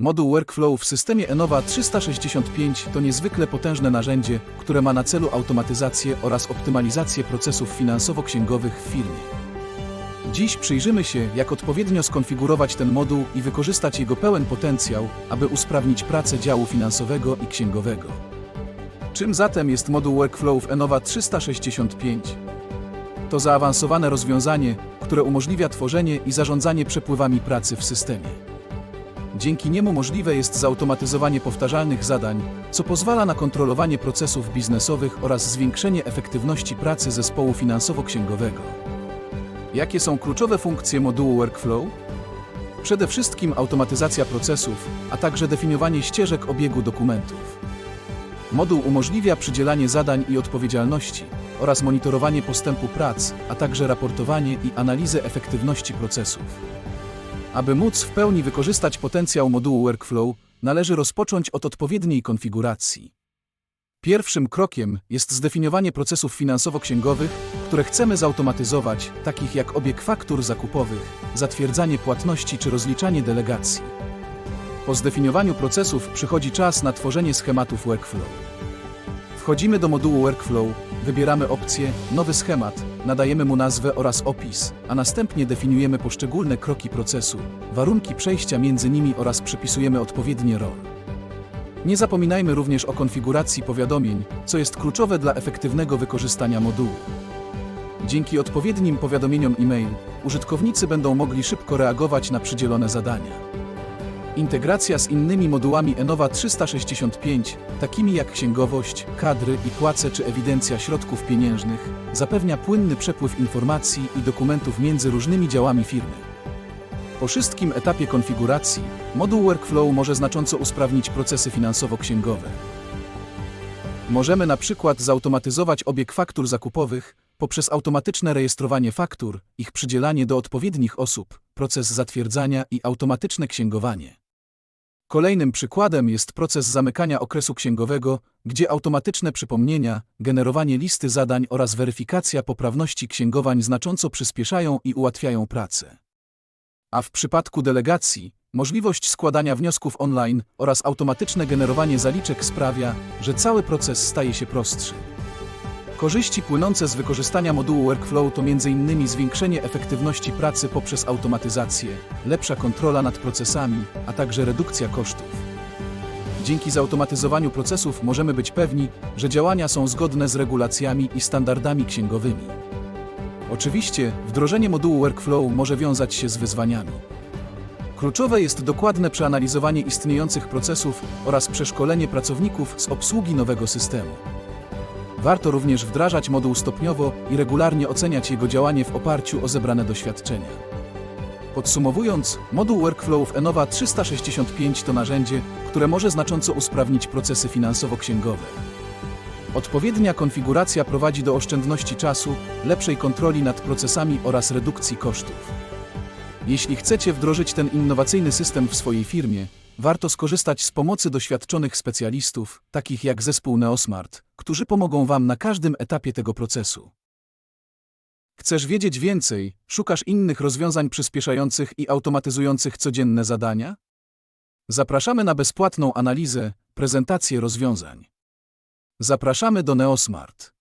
Moduł Workflow w systemie Enova 365 to niezwykle potężne narzędzie, które ma na celu automatyzację oraz optymalizację procesów finansowo-księgowych w firmie. Dziś przyjrzymy się, jak odpowiednio skonfigurować ten moduł i wykorzystać jego pełen potencjał, aby usprawnić pracę działu finansowego i księgowego. Czym zatem jest moduł Workflow w Enova 365? To zaawansowane rozwiązanie, które umożliwia tworzenie i zarządzanie przepływami pracy w systemie. Dzięki niemu możliwe jest zautomatyzowanie powtarzalnych zadań, co pozwala na kontrolowanie procesów biznesowych oraz zwiększenie efektywności pracy zespołu finansowo-księgowego. Jakie są kluczowe funkcje modułu Workflow? Przede wszystkim automatyzacja procesów, a także definiowanie ścieżek obiegu dokumentów. Moduł umożliwia przydzielanie zadań i odpowiedzialności oraz monitorowanie postępu prac, a także raportowanie i analizę efektywności procesów. Aby móc w pełni wykorzystać potencjał modułu Workflow, należy rozpocząć od odpowiedniej konfiguracji. Pierwszym krokiem jest zdefiniowanie procesów finansowo-księgowych, które chcemy zautomatyzować, takich jak obieg faktur zakupowych, zatwierdzanie płatności czy rozliczanie delegacji. Po zdefiniowaniu procesów przychodzi czas na tworzenie schematów Workflow. Wchodzimy do modułu Workflow, wybieramy opcję Nowy schemat, nadajemy mu nazwę oraz opis, a następnie definiujemy poszczególne kroki procesu, warunki przejścia między nimi oraz przypisujemy odpowiednie role. Nie zapominajmy również o konfiguracji powiadomień, co jest kluczowe dla efektywnego wykorzystania modułu. Dzięki odpowiednim powiadomieniom e-mail, użytkownicy będą mogli szybko reagować na przydzielone zadania. Integracja z innymi modułami Enova 365, takimi jak księgowość, kadry i płace czy ewidencja środków pieniężnych, zapewnia płynny przepływ informacji i dokumentów między różnymi działami firmy. Po wszystkim etapie konfiguracji, moduł Workflow może znacząco usprawnić procesy finansowo-księgowe. Możemy na przykład zautomatyzować obieg faktur zakupowych poprzez automatyczne rejestrowanie faktur, ich przydzielanie do odpowiednich osób, proces zatwierdzania i automatyczne księgowanie. Kolejnym przykładem jest proces zamykania okresu księgowego, gdzie automatyczne przypomnienia, generowanie listy zadań oraz weryfikacja poprawności księgowań znacząco przyspieszają i ułatwiają pracę. A w przypadku delegacji, możliwość składania wniosków online oraz automatyczne generowanie zaliczek sprawia, że cały proces staje się prostszy. Korzyści płynące z wykorzystania modułu Workflow to m.in. zwiększenie efektywności pracy poprzez automatyzację, lepsza kontrola nad procesami, a także redukcja kosztów. Dzięki zautomatyzowaniu procesów możemy być pewni, że działania są zgodne z regulacjami i standardami księgowymi. Oczywiście, wdrożenie modułu Workflow może wiązać się z wyzwaniami. Kluczowe jest dokładne przeanalizowanie istniejących procesów oraz przeszkolenie pracowników z obsługi nowego systemu. Warto również wdrażać moduł stopniowo i regularnie oceniać jego działanie w oparciu o zebrane doświadczenia. Podsumowując, moduł Workflow w Enova 365 to narzędzie, które może znacząco usprawnić procesy finansowo-księgowe. Odpowiednia konfiguracja prowadzi do oszczędności czasu, lepszej kontroli nad procesami oraz redukcji kosztów. Jeśli chcecie wdrożyć ten innowacyjny system w swojej firmie, warto skorzystać z pomocy doświadczonych specjalistów, takich jak zespół Neosmart, którzy pomogą Wam na każdym etapie tego procesu. Chcesz wiedzieć więcej? Szukasz innych rozwiązań przyspieszających i automatyzujących codzienne zadania? Zapraszamy na bezpłatną analizę, prezentację rozwiązań. Zapraszamy do Neosmart.